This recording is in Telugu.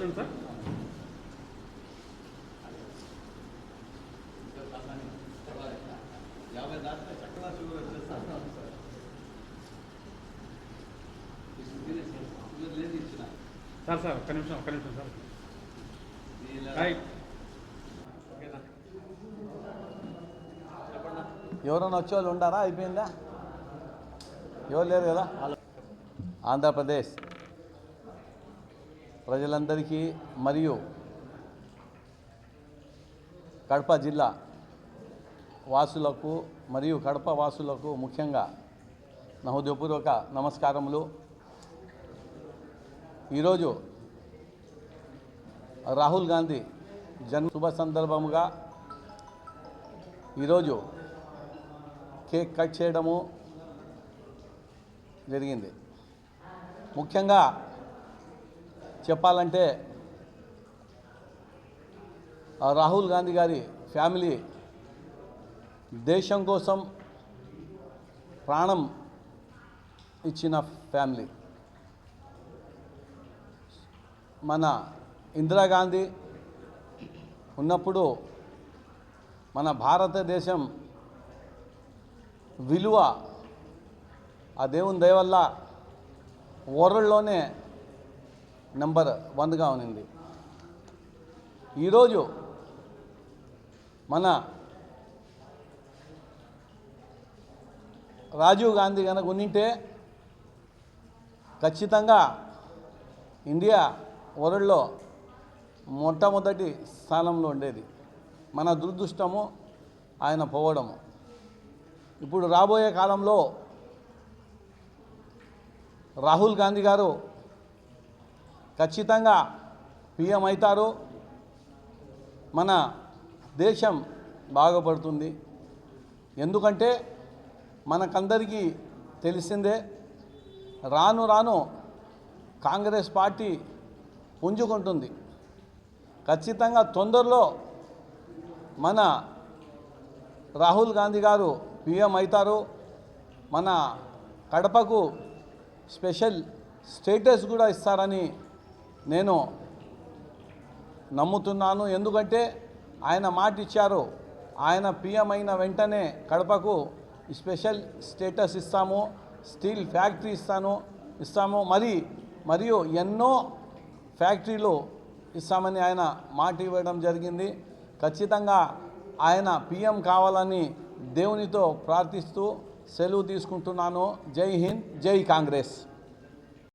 సార్ సార్ లేదు ఇచ్చిన సార్ సార్ ఒక్క నిమిషం ఒక్క నిమిషం సార్ రైట్ ఎవరైనా వచ్చే వాళ్ళు ఉండారా? అయిపోయిందా? ఎవరు లేరు కదా? ఆంధ్రప్రదేశ్ ప్రజలందరికీ మరియు కడప జిల్లా వాసులకు మరియు కడప వాసులకు ముఖ్యంగా నా హృదయపూర్వక నమస్కారములు. ఈరోజు రాహుల్ గాంధీ జన్మ శుభ సందర్భముగా ఈరోజు కేక్ కట్ చేయడము జరిగింది. ముఖ్యంగా చెప్పాలంటే రాహుల్ గాంధీ గారి ఫ్యామిలీ దేశం కోసం ప్రాణం ఇచ్చిన ఫ్యామిలీ. మన ఇందిరాగాంధీ ఉన్నప్పుడు మన భారతదేశం విలువ ఆ దేవుని దయవల్ల వరల్డ్లోనే నెంబర్ వన్గా ఉన్నింది. ఈరోజు మన రాజీవ్ గాంధీ కనుక ఉన్నింటే ఖచ్చితంగా ఇండియా వరల్డ్లో మొట్టమొదటి స్థానంలో ఉండేది. మన దురదృష్టము ఆయన పోవడము. ఇప్పుడు రాబోయే కాలంలో రాహుల్ గాంధీ గారు ఖచ్చితంగా పిఎం అవుతారు. మన దేశం బాగుపడుతుంది. ఎందుకంటే మనకందరికీ తెలిసిందే రాను రాను కాంగ్రెస్ పార్టీ పుంజుకుంటుంది. ఖచ్చితంగా తొందరలో మన రాహుల్ గాంధీ గారు పిఎం అవుతారు. మన కడపకు స్పెషల్ స్టేటస్ కూడా ఇస్తారని నేను నమ్ముతున్నాను. ఎందుకంటే ఆయన మాట ఇచ్చారు. ఆయన పిఎం అయిన వెంటనే కడపకు స్పెషల్ స్టేటస్ ఇస్తాము. స్టీల్ ఫ్యాక్టరీ ఇస్తాను ఇస్తాము. మరి మరియు ఎన్నో ఫ్యాక్టరీలు ఇస్తామని ఆయన మాట ఇవ్వడం జరిగింది. ఖచ్చితంగా ఆయన పిఎం కావాలని దేవునితో ప్రార్థిస్తూ సెలవు తీసుకుంటున్నాను. జై హింద్ జై కాంగ్రెస్.